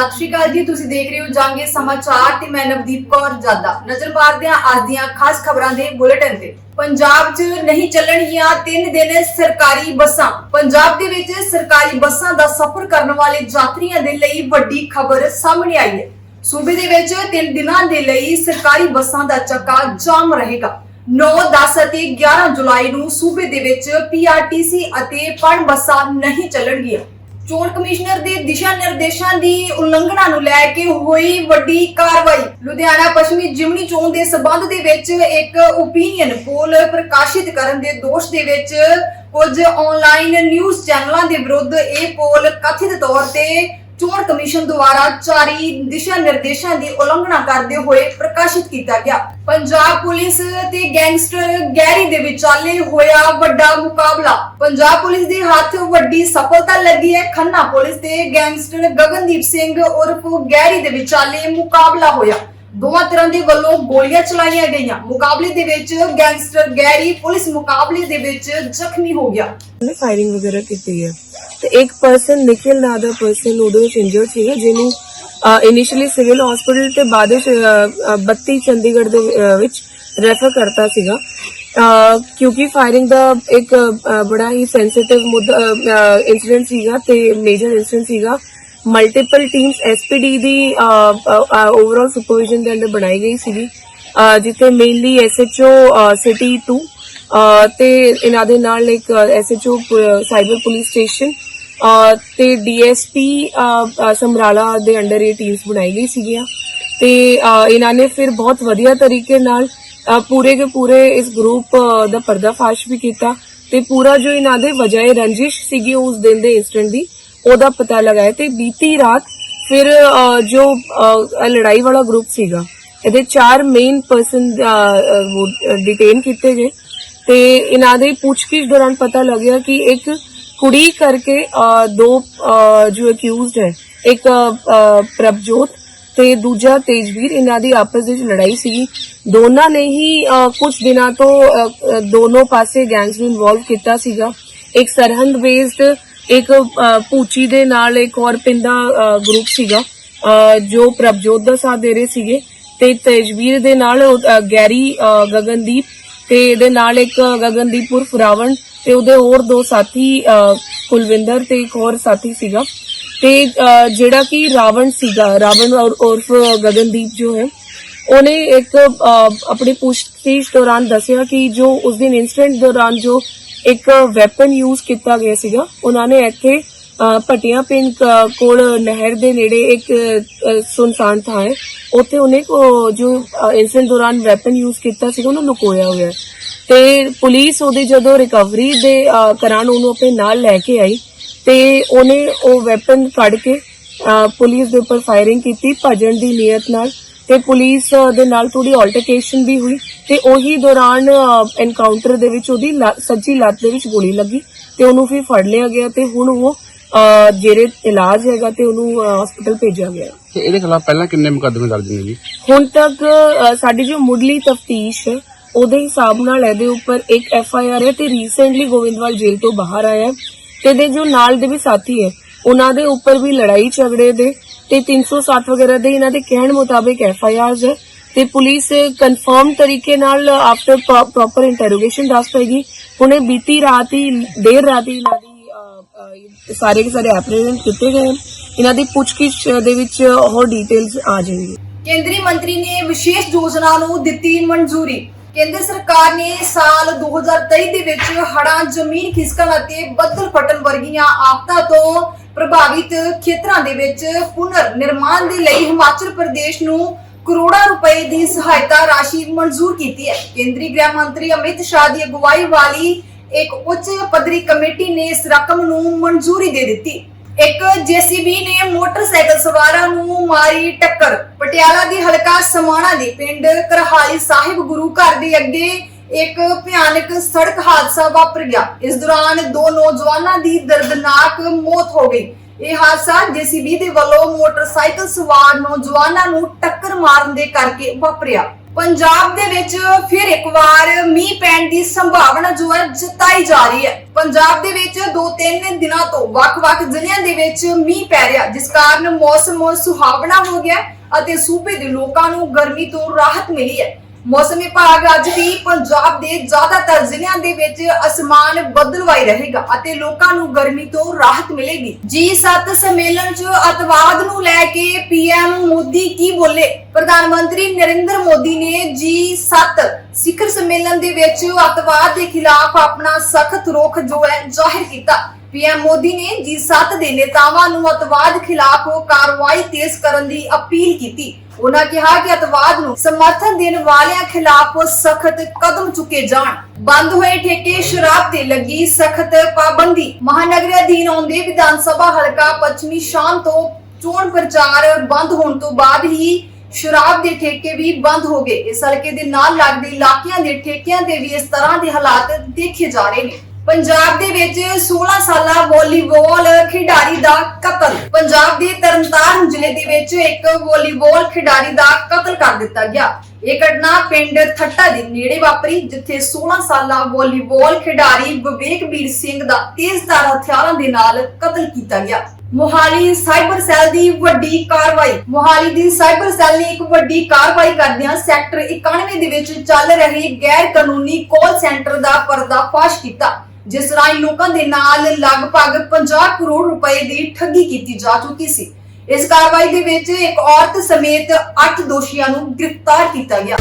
ਸਤਿ ਸ਼੍ਰੀ ਅਕਾਲ ਜੀ ਤੁਸੀਂ ਦੇਖ ਰਹੇ ਹੋ ਜਾਂਗੇ ਸਮਾਚਾਰ ਤੇ ਮੈਂ ਨਵਦੀਪ ਕੌਰ ਜਾਦਾ। ਨਜ਼ਰ ਮਾਰਦੇ ਹਾਂ ਅੱਜ ਦੀਆਂ ਖਾਸ ਖਬਰਾਂ ਦੇ ਬੁਲੇਟਿਨ ਤੇ। ਪੰਜਾਬ 'ਚ ਨਹੀਂ ਚੱਲਣਗੀਆਂ ਤਿੰਨ ਦਿਨ ਸਰਕਾਰੀ ਬੱਸਾਂ। ਪੰਜਾਬ ਦੇ ਵਿੱਚ ਸਰਕਾਰੀ ਬੱਸਾਂ ਦਾ ਸਫ਼ਰ ਕਰਨ ਵਾਲੇ ਯਾਤਰੀਆਂ ਦੇ ਲਈ ਵੱਡੀ ਖਬਰ ਸਾਹਮਣੇ ਆਈ ਹੈ। ਸੂਬੇ ਦੇ ਵਿੱਚ ਤਿੰਨ ਦਿਨਾਂ ਦੇ ਲਈ ਸਰਕਾਰੀ ਬੱਸਾਂ ਦਾ ਚੱਕਾ ਜਾਮ ਰਹੇਗਾ। 9, 10 ਅਤੇ 11 ਜੁਲਾਈ ਨੂੰ ਸੂਬੇ ਦੇ ਵਿੱਚ ਪੀਆਰਟੀਸੀ ਅਤੇ ਪਣ ਬੱਸਾਂ ਨਹੀਂ ਚੱਲਣਗੀਆਂ। ਚੋਣ ਕਮਿਸ਼ਨਰ ਦੇ ਦਿਸ਼ਾ ਨਿਰਦੇਸ਼ਾਂ ਦੀ ਉਲੰਘਣਾ ਨੂੰ ਲੈ ਕੇ ਹੋਈ ਵੱਡੀ ਕਾਰਵਾਈ। ਲੁਧਿਆਣਾ ਪੱਛਮੀ ਜਿਮਨੀ ਚੋਣ ਦੇ ਸਬੰਧ ਦੇ ਵਿੱਚ ਇੱਕ ਓਪੀਨੀਅਨ ਪੋਲ ਪ੍ਰਕਾਸ਼ਿਤ ਕਰਨ ਦੇ ਦੋਸ਼ ਦੇ ਵਿੱਚ ਕੁਝ ਆਨਲਾਈਨ ਨਿਊਜ਼ ਚੈਨਲਾਂ ਦੇ ਵਿਰੁੱਧ ਇਹ ਪੋਲ ਕਥਿਤ ਤੌਰ ਤੇ ਚੋਣ ਕਮਿਸ਼ਨ ਦੁਆਰਾ ਜਾਰੀ ਦਿਸ਼ਾ ਨਿਰਦੇਸ਼ਾਂ ਦੀ ਉਲੰਘਣਾ ਕਰਦੇ ਹੋਏ ਪ੍ਰਕਾਸ਼ਿਤ ਕੀਤਾ ਗਿਆ। ਪੰਜਾਬ ਪੁਲਿਸ ਤੇ ਗੈਂਗਸਟਰ ਗੈਰੀ ਦੇ ਵਿਚਾਲੇ ਹੋਇਆ ਵੱਡਾ ਮੁਕਾਬਲਾ। ਪੰਜਾਬ ਪੁਲਿਸ ਦੇ ਹੱਥ ਵੱਡੀ ਸਫਲਤਾ ਲੱਗੀ ਹੈ। ਖੰਨਾ ਪੁਲਿਸ ਤੇ ਗੈਂਗਸਟਰ ਗਗਨਦੀਪ ਸਿੰਘ ਉਰਫ ਗੈਰੀ ਦੇ ਵਿਚਾਲੇ ਮੁਕਾਬਲਾ ਹੋਇਆ। ਦੋਵਾਂ ਤਰ੍ਹਾਂ ਦੇ ਵੱਲੋਂ ਗੋਲੀਆਂ ਚਲਾਈਆਂ ਗਈਆਂ। ਮੁਕਾਬਲੇ ਦੇ ਵਿੱਚ ਗੈਂਗਸਟਰ ਗੈਰੀ ਪੁਲਿਸ ਮੁਕਾਬਲੇ ਦੇ ਵਿੱਚ ਜ਼ਖਮੀ ਹੋ ਗਿਆ। ਫਾਇਰਿੰਗ ਵਗੈਰਾ ਕੀਤੀ ਹੈ ਇੱਕ ਪਰਸਨ ਨਿਖਿਲ ਨਾਂ ਦਾ ਪਰਸਨ ਉਹਦੇ ਵਿੱਚ ਇੰਜਰਡ ਸੀਗਾ ਜਿਹਨੂੰ ਇਨੀਸ਼ੀਅਲੀ ਸਿਵਲ ਹਸਪੀਟਲ ਤੇ ਬਾਅਦ ਵਿੱਚ ਅਹ, 32 ਚੰਡੀਗੜ੍ਹ ਦੇ ਵਿੱਚ ਰੈਫਰ ਕਰਤਾ ਸੀਗਾ। ਕਿਉਂਕਿ ਫਾਇਰਿੰਗ ਦਾ ਇੱਕ ਬੜਾ ਹੀ ਸੈਂਸਿਟਿਵ ਮੁੱਦਾ ਇਨਸੀਡੈਂਟ ਸੀਗਾ ਤੇ ਮੇਜਰ ਇਨਸੀਡੈਂਟ ਸੀਗਾ। ਮਲਟੀਪਲ ਟੀਮਸ ਐਸਪੀਡੀ ਦੀ ਓਵਰਆਲ ਸੁਪਰਵਿਜ਼ਨ ਦੇ ਅੰਦਰ ਬਣਾਈ ਗਈ ਸੀਗੀ। ਜਿੱਥੇ ਮੇਨਲੀ ਐਸਐਚਓ ਸਿਟੀ 2 ਅਹ ਤੇ ਇਹਨਾਂ ਦੇ ਨਾਲ ਇੱਕ ਐਸਐਚਓ ਸਾਈਬਰ ਪੁਲਿਸ ਸਟੇਸ਼ਨ ਤੇ ਡੀਐਸਪੀ ਸਮਰਾਲਾ ਦੇ ਅੰਡਰ ਇਹ ਟੀਮਸ ਬਣਾਈ ਗਈ ਸੀਗੀਆਂ। ਤੇ ਇਹਨਾਂ ਨੇ ਫਿਰ ਬਹੁਤ ਵਧੀਆ ਤਰੀਕੇ ਨਾਲ ਪੂਰੇ ਦੇ ਪੂਰੇ ਇਸ ਗਰੁੱਪ ਦਾ ਪਰਦਾਫਾਸ਼ ਵੀ ਕੀਤਾ। ਤੇ ਪੂਰਾ ਜੋ ਇਹਨਾਂ ਦੇ ਵਜਾਏ ਰੰਜਿਸ਼ ਸੀਗੀ ਉਸ ਦਿਨ ਦੇ ਇਨਸਟੈਂਟ ਦੀ, ਉਹਦਾ ਪਤਾ ਲਗਾਇਆ। ਤੇ ਬੀਤੀ ਰਾਤ ਫਿਰ ਜੋ ਲੜਾਈ ਵਾਲਾ ਗਰੁੱਪ ਸੀਗਾ, ਇਹਦੇ ਚਾਰ ਮੇਨ ਪਰਸਨ ਡਿਟੇਨ ਕੀਤੇ ਗਏ। ਤੇ ਇਹਨਾਂ ਦੇ ਪੁੱਛਗਿੱਛ ਦੌਰਾਨ ਪਤਾ ਲੱਗਿਆ ਕਿ ਇੱਕ ਕੁੜੀ ਕਰਕੇ ਅਹ, ਦੋ ਅਹ, ਜੋ ਅਕਿਊਜ਼ਡ ਹੈ ਇੱਕ ਅਹ, ਪ੍ਰਭਜੋਤ ਤੇ ਦੂਜਾ ਤੇਜਵੀਰ ਇਹਨਾਂ ਦੀ ਆਪਸ ਵਿੱਚ ਲੜਾਈ ਸੀਗੀ। ਦੋਨਾਂ ਨੇ ਹੀ ਅਹ, ਕੁਝ ਦਿਨਾਂ ਤੋਂ ਅਹ, ਅਹ, ਦੋਨੋਂ ਪਾਸੇ ਗੈਂਗਸ ਨੂੰ ਇਨਵੋਲਵ ਕੀਤਾ ਸੀਗਾ। ਇੱਕ ਸਰਹੰਦ ਬੇਸਡ ਇੱਕ ਅਹ, ਪੂਚੀ ਦੇ ਨਾਲ ਇੱਕ ਹੋਰ ਪਿੰਡਾ ਗਰੁੱਪ ਸੀਗਾ ਅਹ, ਜੋ ਪ੍ਰਭਜੋਤ ਦਾ ਸਾਥ ਦੇ ਰਹੇ ਸੀਗੇ ਤੇ ਤੇਜਵੀਰ ਦੇ ਨਾਲ ਉਹ, ਅਹ, ਗੈਰੀ ਅਹ, ਗਗਨਦੀਪ ਤੇ ਇਹਦੇ ਨਾਲ ਇੱਕ ਗਗਨਦੀਪ ਉਰਫ ਰਾਵਣ ਤੇ ਉਹਦੇ ਹੋਰ ਦੋ ਸਾਥੀ ਕੁਲਵਿੰਦਰ ਤੇ ਇੱਕ ਹੋਰ ਸਾਥੀ ਸੀਗਾ। ਤੇ ਜਿਹੜਾ ਕਿ ਰਾਵਣ ਸੀਗਾ, ਰਾਵਣ ਔਰ- ਉਰਫ ਗਗਨਦੀਪ ਜੋ ਹੈ, ਉਹਨੇ ਇੱਕ ਆਪਣੀ ਪੁੱਛਗਿੱਛ ਦੌਰਾਨ ਦੱਸਿਆ ਕਿ ਜੋ ਉਸ ਦਿਨ ਇਨਸੀਡੈਂਟ ਦੌਰਾਨ ਜੋ ਇੱਕ ਵੈਪਨ ਯੂਜ਼ ਕੀਤਾ ਗਿਆ ਸੀਗਾ, ਉਹਨਾਂ ਨੇ ਇੱਥੇ ਅਹ, ਭਟੀਆਂ ਪਿੰਡ ਕ- ਕੋਲ ਨਹਿਰ ਦੇ ਨੇੜੇ ਇੱਕ ਸੁਨਸਾਨ ਥਾਂ ਹੈ ਉੱਥੇ ਉਹਨੇ ਕੋ- ਜੋ ਇਨਸੀਡੈਂਟ ਦੌਰਾਨ ਵੈਪਨ ਯੂਜ਼ ਕੀਤਾ ਸੀਗਾ ਉਹਨੂੰ ਲੁਕੋਇਆ ਹੋਇਆ ਹੈ। ਤੇ ਪੁਲਿਸ ਉਹਦੀ ਜਦੋਂ ਰਿਕਵਰੀ ਦੇ ਅਹ, ਕਰਾਨ ਉਹਨੂੰ ਆਪਣੇ ਨਾਲ ਲੈ ਕੇ ਆਈ ਤੇ ਉਹਨੇ ਉਹ ਵੈਪਨ ਕੱਢ ਕੇ ਪੁਲਿਸ ਦੇ ਉੱਪਰ ਫਾਇਰਿੰਗ ਕੀਤੀ ਭਜਣ ਦੀ ਨੀਅਤ ਨਾਲ ਤੇ ਪੁਲਿਸ ਦੇ ਨਾਲ ਥੋੜੀ ਆਲਟਰਕੇਸ਼ਨ ਵੀ ਹੋਈ ਤੇ ਉਹੀ ਦੌਰਾਨ ਐਨਕਾਊਂਟਰ ਦੇ ਵਿੱਚ ਉਹਦੀ ਲੱਤ- ਸੱਜੀ ਲੱਤ ਦੇ ਵਿੱਚ ਗੋਲੀ ਲੱਗੀ ਤੇ ਉਹਨੂੰ ਫਿਰ ਫੜ ਲਿਆ ਗਿਆ ਤੇ ਹੁਣ ਉਹ ਜਿਹੜੇ ਇਲਾਜ ਹੈਗਾ ਤੇ ਉਹਨੂੰ ਹਸਪੀਟਲ ਭੇਜਿਆ ਗਿਆ। ਤੇ ਇਹਦੇ ਖਿਲਾਫ ਪਹਿਲਾਂ ਕਿੰਨੇ ਮੁਕੱਦਮੇ ਦਰਜ ਨੇ ਜੀ? ਹੁਣ ਤੱਕ ਸਾਡੀ ਜੋ ਮੁੱਢਲੀ ਤਫਤੀਸ਼ ਉਹਦੇ ਹਿਸਾਬ ਨਾਲ ਇਹਦੇ ਉੱਪਰ ਇੱਕ ਐਫ ਆਈ ਆਰ ਹੈ ਤੇ ਰੀਸੈਂਟਲੀ ਗੋਵਿੰਦਵਾਲ ਜੇਲ੍ਹ ਤੋਂ ਬਾਹਰ ਆਇਆ ਤੇ ਇਹਦੇ ਜੋ ਨਾਲ ਦੇ ਵੀ ਸਾਥੀ ਹੈ ਉਹਨਾਂ ਦੇ ਉੱਪਰ ਵੀ ਲੜਾਈ ਝਗੜੇ ਦੇ ਤੇ 360 ਵਗੈਰਾ ਦੇ ਇਹਨਾਂ ਦੇ ਕਹਿਣ ਮੁਤਾਬਿਕ ਐਫ ਆਈ ਆਰਸ ਹੈ। ਤੇ ਪੁਲਿਸ ਕਨਫਰਮ ਤਰੀਕੇ ਨਾਲ ਆਫਟਰ ਪ੍ਰੋਪਰ ਇੰਟਰੋਗੇਸ਼ਨ ਦੱਸ ਪਏਗੀ। ਹੁਣੇ ਬੀਤੀ ਰਾਤ ਹੀ ਦੇਰ ਰਾਤ ਹੀ ਇਹਨਾਂ ਦੀ ਸਾਰੇ ਦੇ ਸਾਰੇ ਐਪਰੀਹੈਂਡ ਕੀਤੇ ਗਏ ਇਹਨਾਂ ਦੀ ਪੁੱਛਗਿੱਛ ਦੇ ਵਿੱਚ ਹੋਰ ਡਿਟੇਲਸ ਆ ਜਾਣਗੀ। ਕੇਂਦਰੀ ਮੰਤਰੀ ਨੇ ਵਿਸ਼ੇਸ਼ ਯੋਜਨਾ ਨੂੰ ਦਿੱਤੀ ਮਨਜ਼ੂਰੀ। ਕੇਂਦਰ ਸਰਕਾਰ ਨੇ ਸਾਲ 2023 ਦੇ ਵਿੱਚ ਹੜ੍ਹਾਂ, ਜ਼ਮੀਨ ਖਿਸਕਣ ਅਤੇ ਬੱਦਲ ਫਟਣ ਵਰਗੀਆਂ ਆਫਤਾਂ ਤੋਂ ਪ੍ਰਭਾਵਿਤ ਖੇਤਰਾਂ ਦੇ ਵਿੱਚ ਪੁਨਰ ਨਿਰਮਾਣ ਦੇ ਲਈ ਹਿਮਾਚਲ ਪ੍ਰਦੇਸ਼ ਨੂੰ ਕਰੋੜਾਂ ਰੁਪਏ ਦੀ ਸਹਾਇਤਾ ਰਾਸ਼ੀ ਮਨਜ਼ੂਰ ਕੀਤੀ ਹੈ। ਕੇਂਦਰੀ ਗ੍ਰਹਿ ਮੰਤਰੀ ਅਮਿਤ ਸ਼ਾਹ ਦੀ ਅਗਵਾਈ ਵਾਲੀ ਇੱਕ ਉੱਚ ਪੱਧਰੀ ਕਮੇਟੀ ਨੇ ਇਸ ਰਕਮ ਨੂੰ ਮਨਜ਼ੂਰੀ ਦੇ ਦਿੱਤੀ। ਇੱਕ ਜੀਸੀਬੀ ਨੇ ਮੋਟਰਸਾਈਕਲ ਸਵਾਰਾਂ ਨੂੰ ਮਾਰੀ ਟੱਕਰ। ਪਟਿਆਲਾ ਦੀ ਹਲਕਾ ਸਮਾਣਾ ਦੇ ਪਿੰਡ ਕਰਹਾਲੀ ਸਾਹਿਬ ਗੁਰੂ ਘਰ ਦੇ ਅੱਗੇ ਇੱਕ ਭਿਆਨਕ ਸੜਕ ਹਾਦਸਾ ਵਾਪਰ ਗਿਆ। ਇਸ ਦੌਰਾਨ ਦੋ ਨੌਜਵਾਨਾਂ ਦੀ ਦਰਦਨਾਕ ਮੌਤ ਹੋ ਗਈ। ਇਹ ਹਾਦਸਾ ਜੀਸੀਬੀ ਦੇ ਵੱਲੋਂ ਮੋਟਰਸਾਈਕਲ ਸਵਾਰ ਨੌਜਵਾਨਾਂ ਨੂੰ ਟੱਕਰ ਮਾਰਨ ਦੇ ਕਰਕੇ ਵਾਪਰਿਆ। ਪੰਜਾਬ ਦੇ ਵਿੱਚ ਫਿਰ ਇੱਕ ਵਾਰ ਮੀਂਹ ਪੈਣ ਦੀ ਸੰਭਾਵਨਾ ਜੋ ਹੈ ਜਤਾਈ ਜਾ ਰਹੀ ਹੈ। ਪੰਜਾਬ ਦੇ ਵਿੱਚ 2-3 ਦਿਨਾਂ ਤੋਂ ਵੱਖ-ਵੱਖ ਜ਼ਿਲ੍ਹਿਆਂ ਦੇ ਵਿੱਚ ਮੀਂਹ ਪੈ ਰਿਹਾ, ਜਿਸ ਕਾਰਨ ਮੌਸਮ ਸੁਹਾਵਣਾ ਹੋ ਗਿਆ ਅਤੇ ਸੂਬੇ ਦੇ ਲੋਕਾਂ ਨੂੰ ਗਰਮੀ ਤੋਂ ਰਾਹਤ ਮਿਲੀ ਹੈ। ਮੌਸਮ ਵਿਭਾਗ ਅੱਜ ਵੀ ਪੰਜਾਬ ਦੇ ਜ਼ਿਆਦਾਤਰ ਜ਼ਿਲ੍ਹਿਆਂ ਦੇ ਵਿੱਚ ਅਸਮਾਨ ਬੱਦਲਵਾਈ ਰਹੇਗਾ ਅਤੇ ਲੋਕਾਂ ਨੂੰ ਗਰਮੀ ਤੋਂ ਰਾਹਤ ਮਿਲੇਗੀ। G7 ਸੰਮੇਲਨ 'ਚ ਅਤਵਾਦ ਨੂੰ ਲੈ ਕੇ ਪੀਐਮ ਮੋਦੀ ਕੀ ਬੋਲੇ? ਪ੍ਰਧਾਨ ਮੰਤਰੀ ਨਰਿੰਦਰ ਮੋਦੀ ਨੇ G7 ਸਿਖਰ ਸੰਮੇਲਨ ਦੇ ਵਿੱਚ ਅਤਵਾਦ ਦੇ ਖਿਲਾਫ ਆਪਣਾ ਸਖਤ ਰੁਖ ਜੋ ਹੈ ਜ਼ਾਹਿਰ ਕੀਤਾ। ਪੀਐਮ ਮੋਦੀ ਨੇ G7 ਦੇ ਨੇਤਾਵਾਂ ਨੂੰ ਅਤਵਾਦ ਖਿਲਾਫ ਕਾਰਵਾਈ ਤੇਜ਼ ਕਰਨ ਦੀ ਅਪੀਲ ਕੀਤੀ। ਉਹਨਾਂ ਕਿਹਾ ਕਿ ਅਤਵਾਦ ਨੂੰ ਸਮਰਥਨ ਦੇਣ ਵਾਲਿਆਂ ਖਿਲਾਫ ਸਖਤ ਕਦਮ ਚੁੱਕੇ ਜਾਣ। ਬੰਦ ਹੋਏ ਠੇਕੇ, ਸ਼ਰਾਬ ਤੇ ਲੱਗੀ ਸਖਤ ਪਾਬੰਦੀ। ਮਹਾਨਗਰ ਅਧੀਨ ਆਉਂਦੇ ਵਿਧਾਨ ਸਭਾ ਹਲਕਾ ਪੱਛਮੀ ਸ਼ਾਮ ਤੋਂ ਚੋਣ ਪ੍ਰਚਾਰ ਬੰਦ ਹੋਣ ਤੋਂ ਬਾਅਦ ਹੀ ਸ਼ਰਾਬ ਦੇ ਠੇਕੇ ਵੀ ਬੰਦ ਹੋ ਗਏ। ਇਸ ਹਲਕੇ ਦੇ ਨਾਲ ਲੱਗਦੇ ਇਲਾਕਿਆਂ ਦੇ ਠੇਕਿਆਂ ਤੇ ਵੀ ਇਸ ਤਰ੍ਹਾਂ ਦੇ ਹਾਲਾਤ ਦੇਖੇ ਜਾ ਰਹੇ ਨੇ। ਪੰਜਾਬ ਦੇ ਵਿੱਚ 16 ਸਾਲਾ ਵਾਲੀਬਾਲ ਖਿਡਾਰੀ ਦਾ ਕਤਲ। ਪੰਜਾਬ ਦੇ ਤਰਨਤਾਰਨ ਜ਼ਿਲ੍ਹੇ ਦੇ ਵਿੱਚ ਇੱਕ ਵਾਲੀਬਾਲ ਖਿਡਾਰੀ ਦਾ ਕਤਲ ਕਰ ਦਿੱਤਾ ਗਿਆ। ਇਹ ਘਟਨਾ ਪਿੰਡ ਥੱਟਾ ਦੇ ਨੇੜੇ ਵਾਪਰੀ, ਜਿੱਥੇ 16 ਸਾਲਾ ਵਾਲੀਬਾਲ ਖਿਡਾਰੀ ਵਿਵੇਕਵੀਰ ਸਿੰਘ ਦਾ ਤੇਜ਼ਧਾਰ ਹਥਿਆਰਾਂ ਦੇ ਨਾਲ ਕਤਲ ਕੀਤਾ ਗਿਆ। ਮੋਹਾਲੀ ਸਾਈਬਰ ਸੈੱਲ ਦੀ ਵੱਡੀ ਕਾਰਵਾਈ। ਮੋਹਾਲੀ ਦੀ ਸਾਈਬਰ ਸੈੱਲ ਨੇ ਇੱਕ ਵੱਡੀ ਕਾਰਵਾਈ ਕਰਦਿਆਂ ਸੈਕਟਰ 91 ਦੇ ਵਿੱਚ ਚੱਲ ਰਹੇ ਗੈਰ ਕਾਨੂੰਨੀ ਕਾਲ ਸੈਂਟਰ ਦਾ ਪਰਦਾਫਾਸ਼ ਕੀਤਾ। ਜਿਸ ਰਾਹੀਂ ਲੋਕਾਂ ਦੇ ਨਾਲ ਲਗਭਗ 50 ਕਰੋੜ ਰੁਪਏ ਦੀ ਠੱਗੀ ਕੀਤੀ ਜਾ ਚੁੱਕੀ ਸੀ। ਇਸ ਕਾਰਵਾਈ ਦੇ ਵਿੱਚ ਇੱਕ ਔਰਤ ਸਮੇਤ 8 ਦੋਸ਼ੀਆਂ ਨੂੰ ਗ੍ਰਿਫਤਾਰ ਕੀਤਾ ਗਿਆ।